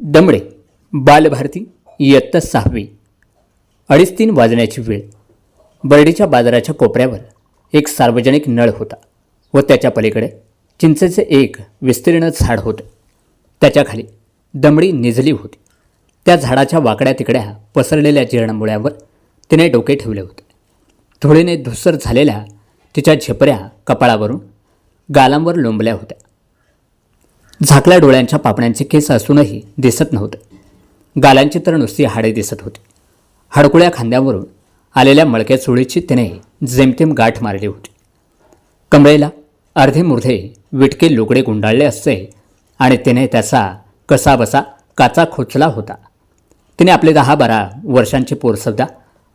दमडे बालभारती इयत्ता सहावी. अडीच तीन वाजण्याची वेळ. बर्डीच्या बाजाराच्या कोपऱ्यावर एक सार्वजनिक नळ होता व त्याच्या पलीकडे चिंचेचे एक विस्तीर्ण झाड होते. त्याच्याखाली दमडी निजली होती. त्या झाडाच्या वाकड्या तिकड्या पसरलेल्या जीर्णमुळ्यावर तिने डोके ठेवले होते. धुळीने धुसर झालेल्या तिच्या झेपऱ्या कपाळावरून गालांवर लोंबल्या होत्या. झाकल्या डोळ्यांच्या पापण्यांचे केस असूनही दिसत नव्हते. गालांची तर नुसती हाडे दिसत होती. हडकुळ्या खांद्यावरून आलेल्या मळक्या चुळीची तिने जेमतेम गाठ मारली होती. कमरेला अर्धे मुर्धे विटके लुगडे गुंडाळले असते आणि तिने त्याचा कसाबसा काचा खोचला होता. तिने आपले दहा बारा वर्षांचे पोरसुद्धा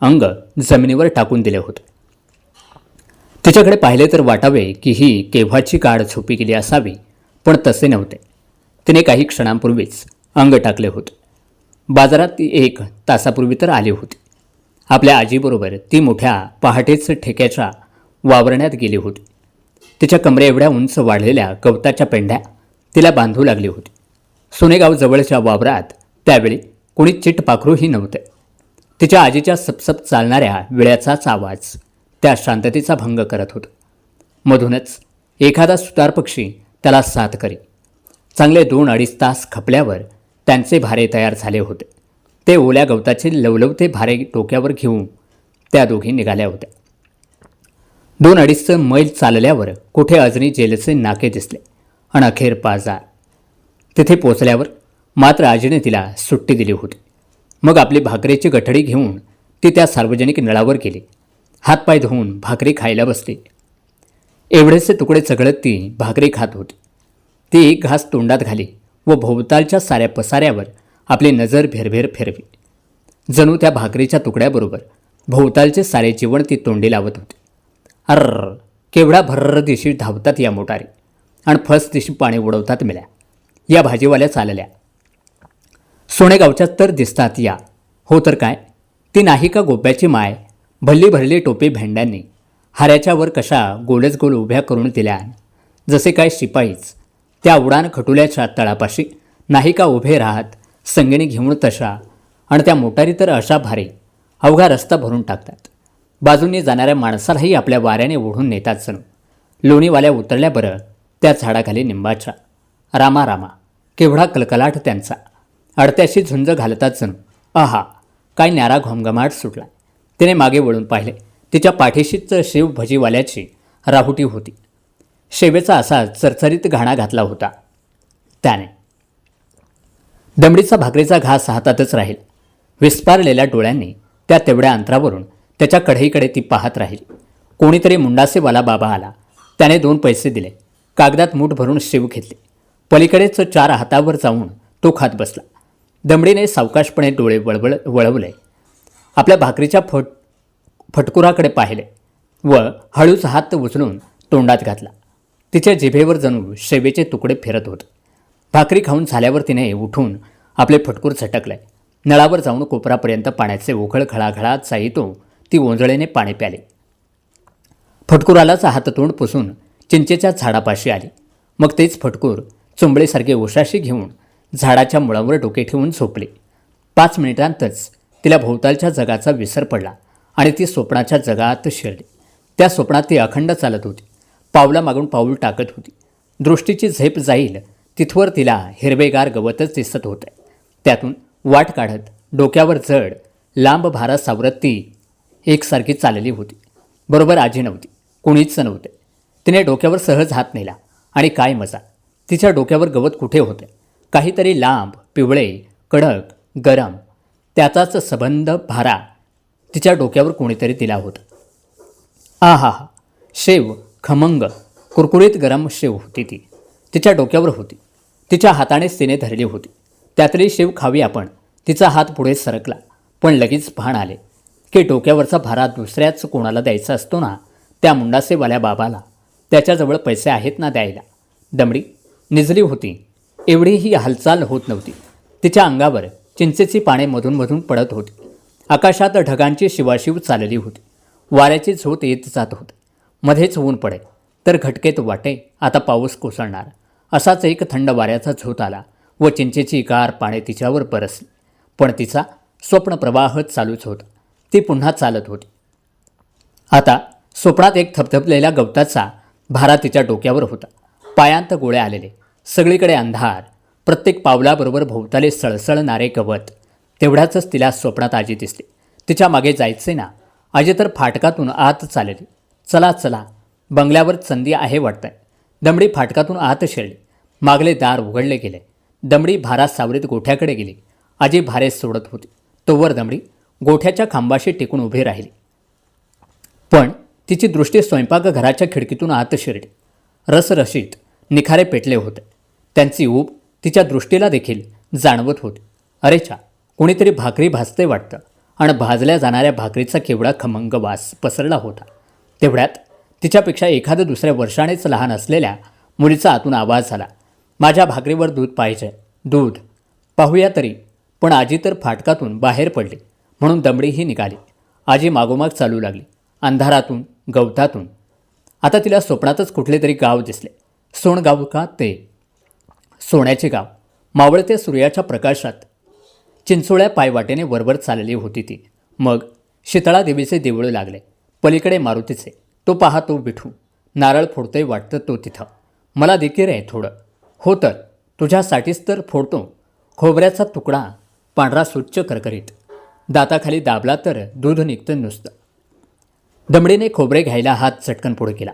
अंग जमिनीवर टाकून दिले होते. तिच्याकडे पाहिले तर वाटावे की ही केव्हाची गाढ झोपी गेली असावी पण तसे नव्हते. तिने काही क्षणांपूर्वीच अंग टाकले होते. बाजारात ती एक तासापूर्वी तर आली होती. आपल्या आजीबरोबर ती मोठ्या पहाटेच ठेक्याच्या वावरण्यात गेली होती. तिच्या कमरे एवढ्या उंच वाढलेल्या गवताच्या पेंढ्या तिला बांधू लागली होती. सोनेगाव जवळच्या वावरात त्यावेळी कोणी चिट पाखरूही नव्हते. तिच्या आजीच्या सपसप चालणाऱ्या विळ्याचाच आवाज त्या शांततेचा भंग करत होता. मधूनच एखादा सुतार पक्षी त्याला साथ करी. चांगले दोन अडीच तास खपल्यावर त्यांचे भारे तयार झाले होते. ते ओल्या गवताचे लवलवते भारे डोक्यावर घेऊन त्या दोघी निघाल्या होत्या. दोन अडीचचं मैल चालल्यावर कुठे अजनी जेलचे नाके दिसले. आणि अखेर पाजार. तिथे पोचल्यावर मात्र आजीने तिला सुट्टी दिली होती. मग आपली भाकरीची गठडी घेऊन ती त्या सार्वजनिक नळावर गेली. हातपाय धुवून भाकरी खायला बसली. एवढेसे तुकडे चघळत ती भाकरी खात होती. ती एक घास तोंडात घाली व भोवतालच्या साऱ्या पसाऱ्यावर आपली नजर भेरभेर फिरवी. जणू त्या भाकरीच्या तुकड्याबरोबर भोवतालचे सारे जीवन ती तोंडी लावत होती. अर्र केवढा भर्र दिशी धावतात या मोटारी आणि फस दिशी पाणी उडवतात मिळ्या या भाजीवाल्या चालल्या. सोनेगावच्या तर दिसतात या. हो तर काय? ती नाही का गोप्याची माय? भल्ली भरली टोपी भेंड्यांनी हाऱ्याच्या वर कशा गोलच गोल उभ्या करून दिल्या. जसे काय शिपाईच त्या उडान खटुल्याच्या तळापाशी नाही का उभे राहत संगणी घेऊन तशा आणि त्या मोटारी तर अशा भारी अवघा रस्ता भरून टाकतात. बाजूंनी जाणाऱ्या माणसालाही आपल्या वाऱ्याने ओढून नेतात जणू. लोणीवाल्या उतरल्या बरं त्या झाडाखाली निंबाच्या. रामा रामा केवढा कलकलाट त्यांचा. अडत्याशी झुंज घालतात जणू. आहा काय न्यारा घोमघमाट सुटला. तिने मागे वळून पाहिले. तिच्या पाठीशीच शेव भजीवाल्याची राहुटी होती. शेवेचा असा चरचरीत घाणा घातला होता. त्याने दमडीचा भाकरीचा घास हातातच राहील. विस्पारलेल्या डोळ्यांनी त्या तेवढ्या अंतरावरून त्याच्या कढईकडे ती पाहत राहील. कोणीतरी मुंडासेवाला बाबा आला. त्याने दोन पैसे दिले. कागदात मूठ भरून शेव घेतले. पलीकडेच चार हातावर जाऊन तो खात बसला. दमडीने सावकाशपणे डोळे वळवळ वळवले. आपल्या भाकरीच्या फट फटकुराकडे पाहिले व हळूच हात उचलून तोंडात घातला. तिच्या जिभेवर जणू शेवेचे तुकडे फिरत होते. भाकरी खाऊन झाल्यावर तिने उठून आपले फटकूर झटकले नळावर जाऊन कोपरापर्यंत पाण्याचे उघळ खळाखळात जाईतो ती ओंजळेने पाणी प्याले. फटकुरालाच हाततोंड पुसून चिंचेच्या झाडापाशी आली. मग तेच फटकूर चुंबळीसारखे उशाशी घेऊन झाडाच्या मुळावर डोके ठेवून झोपले. पाच मिनिटांतच तिला भोवतालच्या जगाचा विसर पडला. आणि ती स्वप्नाच्या जगात शिरली. त्या स्वप्नात ती अखंड चालत होती. पावलामागून पाऊल टाकत होती. दृष्टीची झेप जाईल तिथवर तिला हिरवेगार गवतच दिसत होते. त्यातून वाट काढत डोक्यावर जड लांब भारा सावरत ती एकसारखी चालली होती. बरोबर आजी नव्हती. कुणीच नव्हते. तिने डोक्यावर सहज हात नेला आणि काय मजा. तिच्या डोक्यावर गवत कुठे होते? काहीतरी लांब पिवळे कडक गरम. त्याचाच सबंध भारा. तिच्या डोक्यावर कोणीतरी दिला होता. आ हा शेव खमंग कुरकुरीत गरम शेव होती ती. तिच्या डोक्यावर होती. तिच्या हातानेच तिने धरली होती. त्यातली शेव खावी आपण. तिचा हात पुढे सरकला. पण लगेच भान आले. की डोक्यावरचा भारा दुसऱ्याच कोणाला द्यायचा असतो ना त्या मुंडासेवाल्या बाबाला. त्याच्याजवळ पैसे आहेत ना द्यायला. दमडी निजली होती. एवढीही हालचाल होत नव्हती. तिच्या अंगावर चिंचेची पाने मधूनमधून पडत होती. आकाशात ढगांची शिवाशिव चालली होती. वाऱ्याची झोत येत जात होते. मध्येच ऊन पडे तर घटकेत वाटे. आता पाऊस कोसळणार. असाच एक थंड वाऱ्याचा झोत आला व चिंचेची गार पाने तिच्यावर बरसली पण तिचा स्वप्नप्रवाह चालूच होता. ती पुन्हा चालत होती. आता स्वप्नात एक थपथपलेल्या गवताचा भारा तिच्या डोक्यावर होता. पायांत गोळे आलेले. सगळीकडे अंधार. प्रत्येक पावलाबरोबर भोवताले सळसळणारे गवत. तेवढ्याचंच तिला स्वप्नात आजी दिसली. तिच्यामागे जायचे ना आजी तर फाटकातून आत चालली. चला चला बंगल्यावर संधी आहे वाटतंय. दमडी फाटकातून आत शिरली. मागले दार उघडले गेले. दमडी भारा सावरीत गोठ्याकडे गेली. आजी भारे सोडत होती. तोवर दमडी गोठ्याच्या खांबाशी टिकून उभी राहिली. पण तिची दृष्टी स्वयंपाकघराच्या खिडकीतून आत शिरली. रसरशीत निखारे पेटले होते. त्यांची ऊब तिच्या दृष्टीला देखील जाणवत होती. अरे छा कोणीतरी भाकरी भाजते वाटतं. आणि भाजल्या जाणाऱ्या भाकरीचा केवढा खमंग वास पसरला होता. तेवढ्यात तिच्यापेक्षा एखादं दुसऱ्या वर्षानेच लहान असलेल्या मुलीचा आतून आवाज झाला. माझ्या भाकरीवर दूध पाहिजे. दूध. पाहूया तरी. पण आजी तर फाटकातून बाहेर पडली. म्हणून दमडीही निघाली. आजी मागोमाग चालू लागली. अंधारातून गवतातून. आता तिला स्वप्नातच कुठले तरी गाव दिसले. सोनगाव का ते? सोन्याचे गाव. मावळत्या सूर्याच्या प्रकाशात. चिंचोळ्या पायवाटेने वरवर चालली होती ती. मग शीतळा देवीचे देऊळ लागले. पलीकडे मारुतीचे. तो पहा तो विठू. नारळ फोडतोय वाटतं तो तिथं. मला देखील आहे थोडं. हो तर तुझ्यासाठीच तर फोडतो. खोबऱ्याचा तुकडा. पांढरा स्वच्छ करकरीत. दाताखाली दाबला तर दूध निघतं नुसतं. दमडीने खोबरे घ्यायला हात चटकन पुढे केला.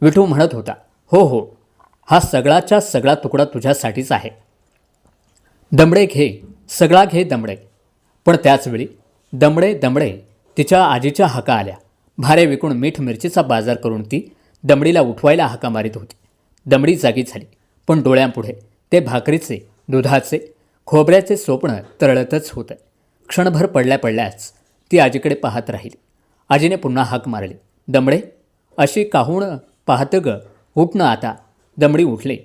विठू म्हणत होता हो हो. हा सगळाच्या सगळा तुकडा तुझ्यासाठीच आहे. दमडे घे. सगळा घे दमडे. पण त्याचवेळी दमडे दमडे तिच्या आजीच्या हाका आल्या. भारे विकून मीठ मिरचीचा बाजार करून ती दमडीला उठवायला हाका मारित होती. दमडी जागी झाली. पण डोळ्यांपुढे ते भाकरीचे दुधाचे खोबऱ्याचे स्वप्न तरळतच होतं. क्षणभर पडल्या पडल्याच ती आजीकडे पाहत राहिली. आजीने पुन्हा हाक मारली. दमडे अशी काहून पाहतं ग? उठणं आता. दमडी उठले.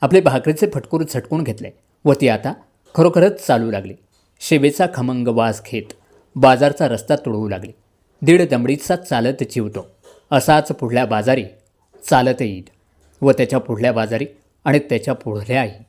आपले भाकरीचे फटकूर झटकून घेतले. व ती आता खरोखरच चालू लागली. शेवेचा खमंग वास घेत बाजारचा रस्ता तुडवू लागली. दीड दमडीचा चालत चिवतो. असाच पुढल्या बाजारी चालत येईल. व त्याच्या पुढल्या बाजारी आणि त्याच्या पुढल्याही.